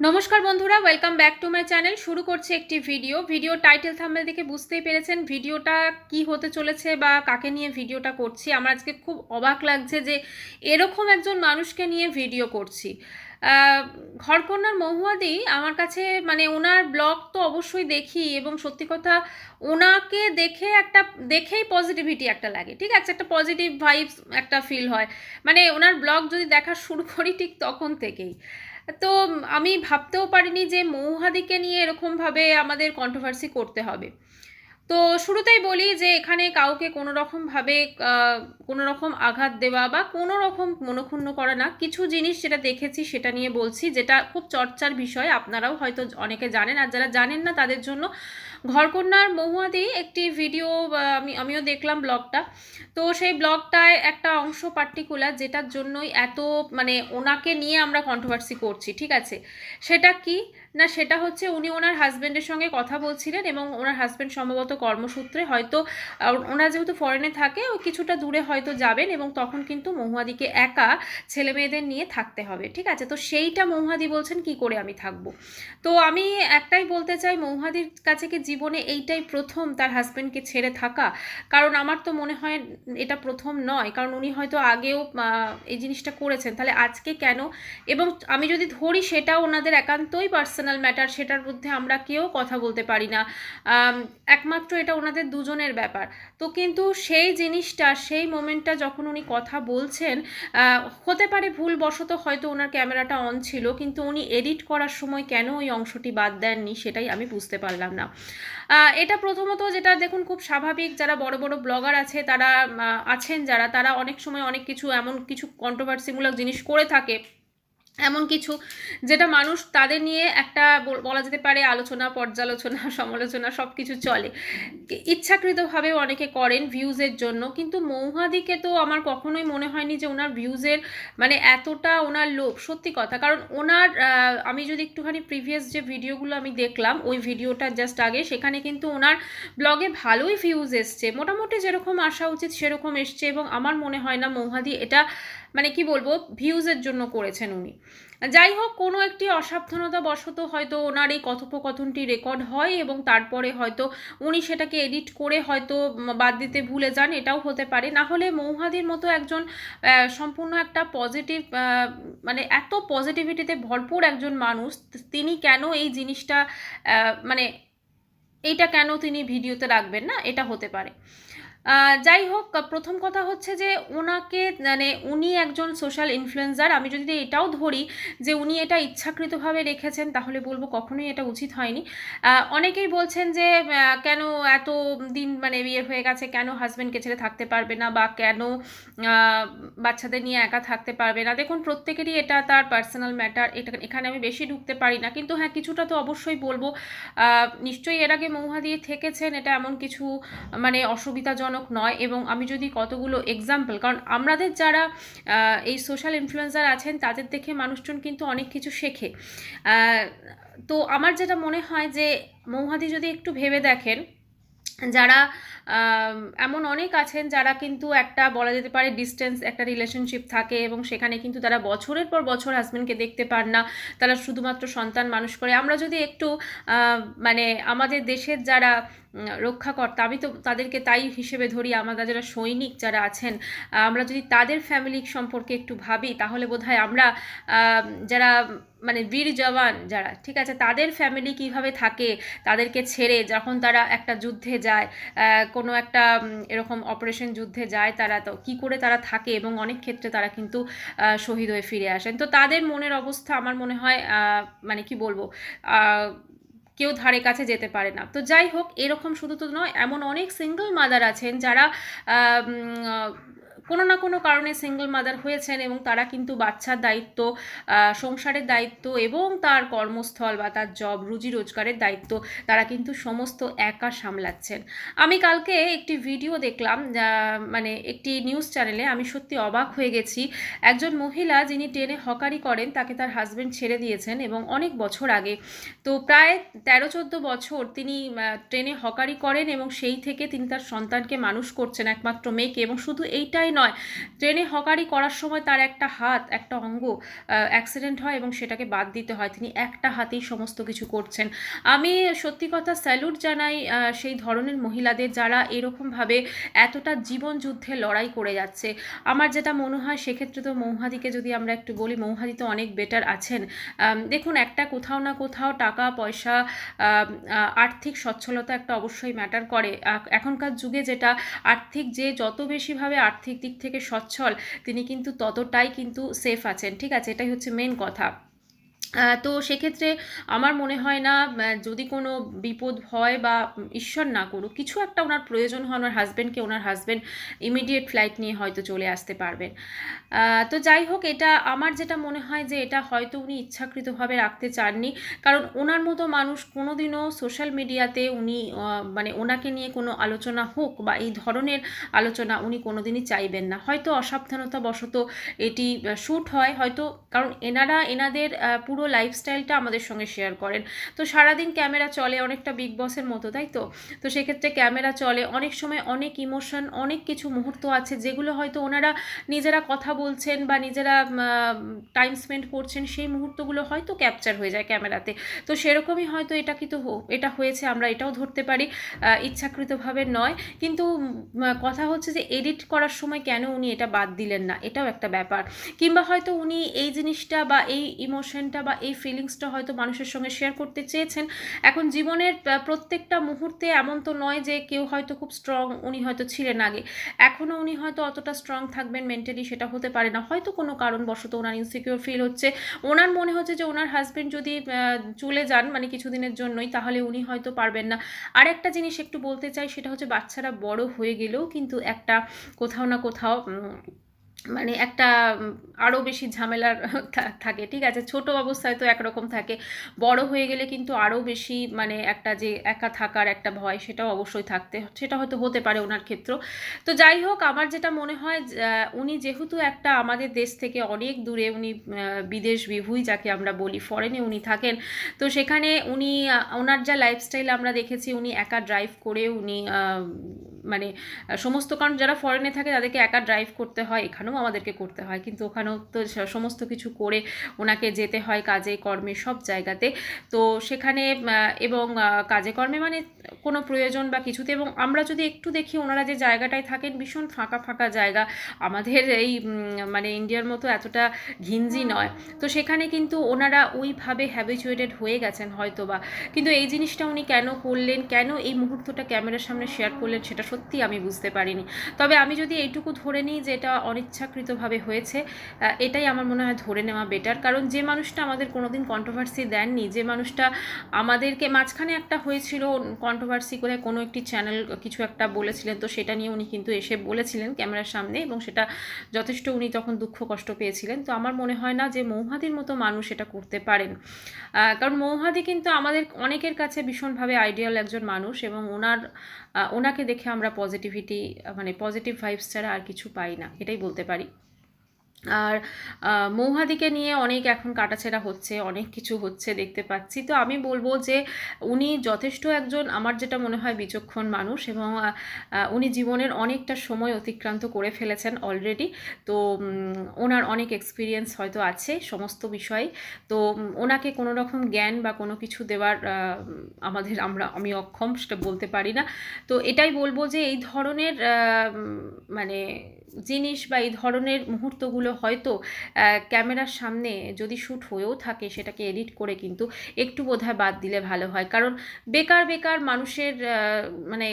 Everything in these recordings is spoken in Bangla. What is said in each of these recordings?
নমস্কার বন্ধুরা welcome back to my channel শুরু করছি একটি ভিডিও ভিডিও টাইটেল থাম্বেল দেখে বুঝতেই পেরেছেন ভিডিওটা কি হতে চলেছে বা কাকে নিয়ে ভিডিওটা করছি। আমার আজকে খুব অবাক লাগছে যে এরকম একজন মানুষকে নিয়ে ভিডিও করছি। ঘরকন্যার মহুয়াদি আমার কাছে মানে ওনার ব্লগ তো অবশ্যই দেখি এবং সত্যি কথা ওনাকে দেখে একটা, দেখেই পজিটিভিটি একটা লাগে, ঠিক আছে? একটা পজিটিভ ভাইবস একটা ফিল হয়। মানে ওনার ব্লগ যদি দেখা শুরু করি ঠিক তখন থেকেই। তো আমি ভাবতেও পারিনি যে মৌহাদিকে নিয়ে এরকমভাবে আমাদের কন্ট্রোভার্সি করতে হবে। তো শুরুতেই বলি যে এখানে কাউকে কোনো রকমভাবে কোনো রকম আঘাত দেওয়া বা কোনো রকম মনক্ষুণ্ণ করা না, কিছু জিনিস যেটা দেখেছি সেটা নিয়ে বলছি, যেটা খুব চর্চার বিষয়, আপনারাও হয়তো অনেকে জানেন, আর যারা জানেন না তাদের জন্য ঘরকন্যার মহুয়াদি একটি ভিডিও আমি, আমিও দেখলাম ব্লগটা তো সেই ব্লগটায় একটা অংশ পার্টিকুলার যেটার জন্যই এত মানে ওনাকে নিয়ে আমরা কন্ট্রোভার্সি করছি, ঠিক আছে? সেটা কি? না, সেটা হচ্ছে উনি ওনার হাজব্যান্ডের সঙ্গে কথা বলছিলেন এবং ওনার হাজব্যান্ড সম্ভবত কর্মসূত্রে হয়তো ওনার যেহেতু ফরেনে থাকে, ও কিছুটা দূরে হয়তো যাবেন এবং তখন কিন্তু মহুয়াদিকে একা ছেলে মেয়েদের নিয়ে থাকতে হবে, ঠিক আছে? তো সেইটা মহুয়াদি বলছেন, কি করে আমি থাকব? তো আমি একটাই বলতে চাই মৌহাদির কাছে কি জীবনে এইটাই প্রথম তার হাজব্যান্ডকে ছেড়ে থাকা। কারণ আমার তো মনে হয় এটা প্রথম নয়। কারণ উনি হয়তো আগেও এই জিনিসটা করেছেন। তাহলে আজকে কেন? এবং আমি যদি ধরি সেটা ওনাদের একান্তই পার্সোনাল ম্যাটার সেটার মধ্যে আমরা কেউ কথা বলতে পারি না। একমাত্র এটা ওনাদের দুজনের ব্যাপার। তো কিন্তু সেই জিনিসটা, সেই মোমেন্টটা যখন উনি কথা বলছেন হতে পারে ভুলবশত হয়তো ওনার ক্যামেরাটা অন ছিল, কিন্তু উনি এডিট করার সময় কেন ওই অংশটি বাদ দেননি সেটাই আমি বুঝতে পারলাম না। এটা প্রথমত যেটা দেখুন খুব স্বাভাবিক, যারা বড় বড় ব্লগার আছে, তারা আছেন যারা, তারা অনেক সময় অনেক কিছু, এমন কিছু কন্ট্রোভার্সিমূলক জিনিস করে থাকে। এমন কিছু যেটা মানুষ তাদের নিয়ে একটা বল- যেতে পারে আলোচনা, পর্যালোচনা, সমালোচনা সব কিছু চলে। ইচ্ছাকৃতভাবে অনেকে করেন ভিউজের জন্য, কিন্তু মৌহাদিকে তো আমার কখনোই মনে হয়নি যে ওনার ভিউজের মানে এতটা ওনার লোভ। সত্যি কথা, কারণ ওনার আমি যদি একটুখানি প্রিভিয়াস যে ভিডিওগুলো আমি দেখলাম, ওই ভিডিওটা জাস্ট আগে, সেখানে কিন্তু ওনার ব্লগে ভালোই ভিউজ এসছে। মোটামুটি যেরকম আসা উচিত সেরকম এসছে এবং আমার মনে হয় না মৌহাদি এটা মানে কি বলব ভিউজের জন্য করেছেন উনি। যাই হোক, কোনো একটি অসাবধানতা বশত হয়তো ওনার এই কথোপকথনটি রেকর্ড হয় এবং তারপরে হয়তো উনি সেটাকে এডিট করে হয়তো বাদ দিতে ভুলে যান, এটাও হতে পারে। না হলে মৌহাদির মতো একজন সম্পূর্ণ একটা পজিটিভ মানে এত পজিটিভিটিতে ভরপুর একজন মানুষ, তিনি কেন এই জিনিসটা মানে এইটা কেন তিনি ভিডিওতে রাখবেন না? এটা হতে পারে। যাই হোক প্রথম কথা হচ্ছে যে ওনাকে মানে উনি একজন সোশ্যাল ইনফ্লুয়েন্সার আমি যদি এটাও ধরি যে উনি এটা ইচ্ছাকৃতভাবে রেখেছেন, তাহলে বলব কখনোই এটা উচিত হয়নি। অনেকেই বলছেন যে কেন এত দিন মানে বিয়ে হয়ে গেছে, কেন হাজব্যান্ডকে ছেড়ে থাকতে পারবে না, বা কেন বাচ্চাদের নিয়ে একা থাকতে পারবে না? দেখুন, প্রত্যেকেরই এটা তার পার্সোনাল ম্যাটার এটা এখানে আমি বেশি ঢুকতে পারি না। কিন্তু হ্যাঁ কিছুটা তো অবশ্যই বলব। নিশ্চয়ই এর আগে মৌহা দিয়ে থেকেছেন, এটা এমন কিছু মানে অসুবিধাজনক নয় এবং আমি যদি কতগুলো এক্সাম্পল কারণ আমাদের যারা এই সোশ্যাল ইনফ্লুয়েন্সার আছেন, তাদের দেখে মানুষজন কিন্তু অনেক কিছু শেখে। তো আমার যেটা মনে হয় যে, মৌহাদি যদি একটু ভেবে দেখেন, যারা এমন অনেক আছেন যারা কিন্তু একটা বলা যেতে পারে ডিস্টেন্স একটা রিলেশনশিপ থাকে এবং সেখানে কিন্তু তারা বছরের পর বছর হাজব্যান্ডকে দেখতে পান না, তারা শুধুমাত্র সন্তান মানুষ করে। আমরা যদি একটু মানে আমাদের দেশের যারা রক্ষাকর্তা। আমি তো তাদেরকে তাই হিসেবে ধরি, আমরা যারা সৈনিক যারা আছেন আমরা যদি তাদের ফ্যামিলি সম্পর্কে একটু ভাবি, তাহলে বোধহয় আমরা যারা মানে বীর জওয়ান যারা, ঠিক আছে, তাদের ফ্যামিলি কীভাবে থাকে, তাদেরকে ছেড়ে যখন তারা একটা যুদ্ধে যায় কোনো একটা এরকম অপারেশন যুদ্ধে যায়, তারা তো কী করে তারা থাকে এবং অনেক ক্ষেত্রে তারা কিন্তু শহীদ হয়ে ফিরে আসেন। তো তাদের মনের অবস্থা আমার মনে হয় মানে কি বলব কেউ ধারে কাছে যেতে পারে না। তো যাই হোক, এরকম শুধু তো নয়, এমন অনেক সিঙ্গল মাদার আছেন যারা কোনো না কোনো কারণে সিঙ্গল মাদার হয়েছেন এবং তারা কিন্তু বাচ্চার দায়িত্ব সংসারের দায়িত্ব এবং তার কর্মস্থল বা তার জব রুজি রোজগারের দায়িত্ব তারা কিন্তু সমস্ত একা সামলাচ্ছেন। আমি কালকে একটি ভিডিও দেখলাম মানে একটি নিউজ চ্যানেলে আমি সত্যি অবাক হয়ে গেছি। একজন মহিলা যিনি ট্রেনে হকারি করেন, তাকে তার হাজবেন্ড ছেড়ে দিয়েছেন এবং অনেক বছর আগে। তো প্রায় তেরো চোদ্দ বছর তিনি ট্রেনে হকারি করেন এবং সেই থেকে তিনি তার সন্তানকে মানুষ করছেন, একমাত্র মেয়েকে এবং শুধু এইটাই নয়। ট্রেনে হকারি করার সময় তার একটা হাত, একটা অঙ্গ অ্যাক্সিডেন্ট হয় এবং সেটাকে বাদ দিতে হয়। তিনি একটা হাতেই সমস্ত কিছু করছেন। আমি সত্যি কথা স্যালুট জানাই সেই ধরনের মহিলাদের যারা এরকমভাবে এতটা জীবন যুদ্ধে লড়াই করে যাচ্ছে। আমার যেটা মনে হয়, সেক্ষেত্রে তো মৌহাদিকে যদি আমরা একটু বলি, মৌহাদি তো অনেক বেটার আছেন। দেখুন, একটা কোথাও না কোথাও টাকা, পয়সা আর্থিক সচ্ছলতা একটা অবশ্যই ম্যাটার করে। এখনকার যুগে যেটা আর্থিক যে যত বেশিভাবে আর্থিক দিক থেকে সচ্ছল, তিনি কিন্তু ততটাই কিন্তু সেফ আছেন। ঠিক আছে, এটাই হচ্ছে মেন কথা। তো সেক্ষেত্রে আমার মনে হয় না যদি কোনো বিপদ হয় বা ঈশ্বর না করুক, কিছু একটা ওনার প্রয়োজন হয়, ওনার হাজব্যান্ডকে ওনার হাজব্যান্ড ইমিডিয়েট ফ্লাইট নিয়ে হয়তো চলে আসতে পারবেন। তো যাই হোক, এটা আমার যেটা মনে হয় যে এটা হয়তো উনি ইচ্ছাকৃতভাবে রাখতে চাননি। কারণ ওনার মতো মানুষ কোনোদিনও সোশ্যাল মিডিয়াতে উনি মানে ওনাকে নিয়ে কোনো আলোচনা হোক বা এই ধরনের আলোচনা উনি কোনোদিনই চাইবেন না। হয়তো অসাবধানতা বশত এটি শ্যুট হয়, হয়তো, কারণ এনারা, এনাদের পুরো লাইফস্টাইলটা আমাদের সঙ্গে শেয়ার করেন। তো সারাদিন ক্যামেরা চলে অনেকটা বিগ বসের মতো, তাই তো? তো সেক্ষেত্রে ক্যামেরা চলে, অনেক সময় অনেক ইমোশন অনেক কিছু মুহূর্ত আছে যেগুলো হয়তো ওনারা নিজেরা কথা বলছেন বা নিজেরা টাইম স্পেন্ড করছেন, সেই মুহূর্তগুলো হয়তো ক্যাপচার হয়ে যায় ক্যামেরাতে তো সেরকমই হয়তো এটা কিন্তু এটা হয়েছে, আমরা এটাও ধরতে পারি ইচ্ছাকৃতভাবে নয়। কিন্তু কথা হচ্ছে যে এডিট করার সময় কেন উনি এটা বাদ দিলেন না? এটাও একটা ব্যাপার। কিংবা হয়তো উনি এই জিনিসটা বা এই ইমোশনটা বা এই ফিলিংসটা হয়তো মানুষের সঙ্গে শেয়ার করতে চেয়েছেন। এখন জীবনের প্রত্যেকটা মুহূর্তে এমন তো নয় যে কেউ হয়তো খুব স্ট্রং উনি হয়তো ছিলেন আগে। এখনও উনি হয়তো অতটা স্ট্রং থাকবেন মেন্টালি সেটা হতে পারে না। হয়তো কোনো কারণবশত ওনার ইনসিকিউর ফিল হচ্ছে। ওনার মনে হচ্ছে যে ওনার হাজবেন্ড যদি চলে যান মানে কিছুদিনের জন্যই, তাহলে উনি হয়তো পারবেন না। আর একটা জিনিস একটু বলতে চাই, সেটা হচ্ছে বাচ্চারা বড় হয়ে গেলেও কিন্তু একটা কোথাও না কোথাও মানে একটা আরও বেশি ঝামেলার থাকে, ঠিক আছে? ছোট অবস্থায় তো একরকম থাকে। বড় হয়ে গেলে কিন্তু আরও বেশি মানে একটা যে একা থাকার একটা ভয় সেটাও অবশ্যই থাকতে, সেটা হয়তো হতে পারে ওনার ক্ষেত্র তো যাই হোক, আমার যেটা মনে হয় উনি যেহেতু একটা আমাদের দেশ থেকে অনেক দূরে, উনি বিদেশ বিভুই যাকে আমরা বলি ফরেনে উনি থাকেন। তো সেখানে উনি ওনার যা লাইফস্টাইল আমরা দেখেছি, উনি একা ড্রাইভ করে উনি মানে সমস্ত কারণ যারা ফরেনে থাকে তাদেরকে একা ড্রাইভ করতে হয় এখানেও আমাদেরকে করতে হয়। কিন্তু ওখানেও তো সমস্ত কিছু করে ওনাকে যেতে হয় কাজে কর্মে সব জায়গাতে। তো সেখানে এবং কাজে কর্মে মানে কোনো প্রয়োজন বা কিছুতে। এবং আমরা যদি একটু দেখি ওনারা যে জায়গাটায় থাকেন ভীষণ ফাঁকা ফাঁকা জায়গা। আমাদের এই মানে ইন্ডিয়ার মতো এতটা ঘিঞ্জি নয়। তো সেখানে কিন্তু ওনারা ওইভাবে হ্যাবিচুয়েটেড হয়ে গেছেন হয়তো বা কিন্তু এই জিনিসটা উনি কেন করলেন? কেন এই মুহূর্তটা ক্যামেরার সামনে শেয়ার করলেন? সেটা সত্যি আমি বুঝতে পারিনি। তবে আমি যদি এইটুকু ধরে নিই যে এটা অনিচ্ছাকৃতভাবে হয়েছে এটাই আমার মনে হয় ধরে নেওয়া বেটার কারণ যে মানুষটা আমাদের কোনোদিন কন্ট্রোভার্সি দেননি, যে মানুষটা আমাদেরকে মাঝখানে একটা হয়েছিল কন্ট্রোভার্সি করে কোনো একটি চ্যানেল কিছু একটা বলেছিলেন, তো সেটা নিয়ে উনি কিন্তু এসে বলেছিলেন ক্যামেরার সামনে এবং সেটা যথেষ্ট উনি তখন দুঃখ কষ্ট পেয়েছিলেন। তো আমার মনে হয় না যে মৌহাদির মতো মানুষ এটা করতে পারেন। কারণ মৌহাদি কিন্তু আমাদের অনেকের কাছে ভীষণভাবে আইডিয়াল একজন মানুষ এবং ওনার ওনাকে দেখে আমরা পজিটিভিটি মানে পজিটিভ ভাইবস ছাড়া আর কিছু পাই না, এটাই বলতে পারি। আর মৌহাদিকে নিয়ে অনেক এখন কাটাছেড়া হচ্ছে, অনেক কিছু হচ্ছে দেখতে পাচ্ছি। তো আমি বলব যে, উনি যথেষ্ট একজন আমার যেটা মনে হয় বিচক্ষণ মানুষ এবং উনি জীবনের অনেকটা সময় অতিক্রান্ত করে ফেলেছেন অলরেডি তো ওনার অনেক এক্সপিরিয়েন্স হয়তো আছে সমস্ত বিষয়ে। তো ওনাকে কোনো রকম জ্ঞান বা কোনো কিছু দেওয়ার আমাদের আমরা, আমি অক্ষম সেটা বলতে পারি না। তো এটাই বলব যে, এই ধরনের মানে জিনিস বা এই ধরনের মুহূর্তগুলো হয়তো ক্যামেরার সামনে যদি শ্যুট হয়েও থাকে সেটাকে এডিট করে কিন্তু একটু বোধহয় বাদ দিলে ভালো হয়। কারণ বেকার বেকার মানুষের মানে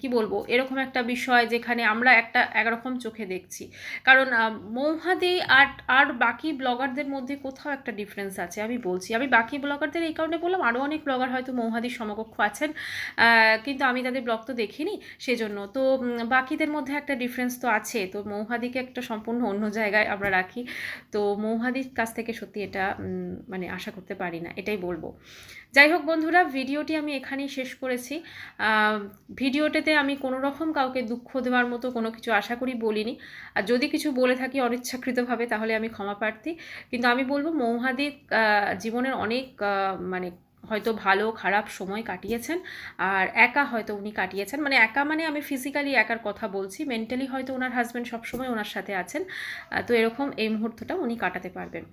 কি বলব? এরকম একটা বিষয় যেখানে আমরা একটা, একরকম চোখে দেখছি। কারণ মৌহাদি আর আর বাকি ব্লগারদের মধ্যে কোথাও একটা ডিফারেন্স আছে, আমি বলছি। আমি বাকি ব্লগারদের এই কারণে বললাম আরও অনেক ব্লগার হয়তো মৌহাদির সমকক্ষ আছেন কিন্তু আমি তাদের ব্লগ তো দেখিনি সেজন্য। তো বাকিদের মধ্যে একটা ডিফারেন্স তো আছে। তো মৌহাদিকে একটা সম্পূর্ণ অন্য জায়গায় আমরা রাখি। তো মৌহাদির কাছ থেকে সত্যি এটা মানে আশা করতে পারি না, এটাই বলব। যাই হোক বন্ধুরা ভিডিওটি আমি এখানেই শেষ করেছি। ভিডিওটিতে আমি কোনো রকম কাউকে দুঃখ দেওয়ার মতো কোনো কিছু আশা করি বলিনি। আর যদি কিছু বলে থাকি অনিচ্ছাকৃতভাবে তাহলে আমি ক্ষমা প্রার্থী। কিন্তু আমি বলব মৌহাদির আহ, জীবনের অনেক মানে হয়তো ভালো খারাপ সময় কাটিয়েছেন। আর একা হয়তো উনি কাটিয়েছেন। মানে একা মানে আমি ফিজিক্যালি একার কথা বলছি। মেন্টালি হয়তো ওনার হাজব্যান্ড সবসময় ওনার সাথে আছেন। তো এরকম এই মুহূর্তটা উনি কাটাতে পারবেন।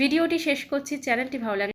ভিডিওটি শেষ করছি। চ্যানেলটি ভালো লাগলে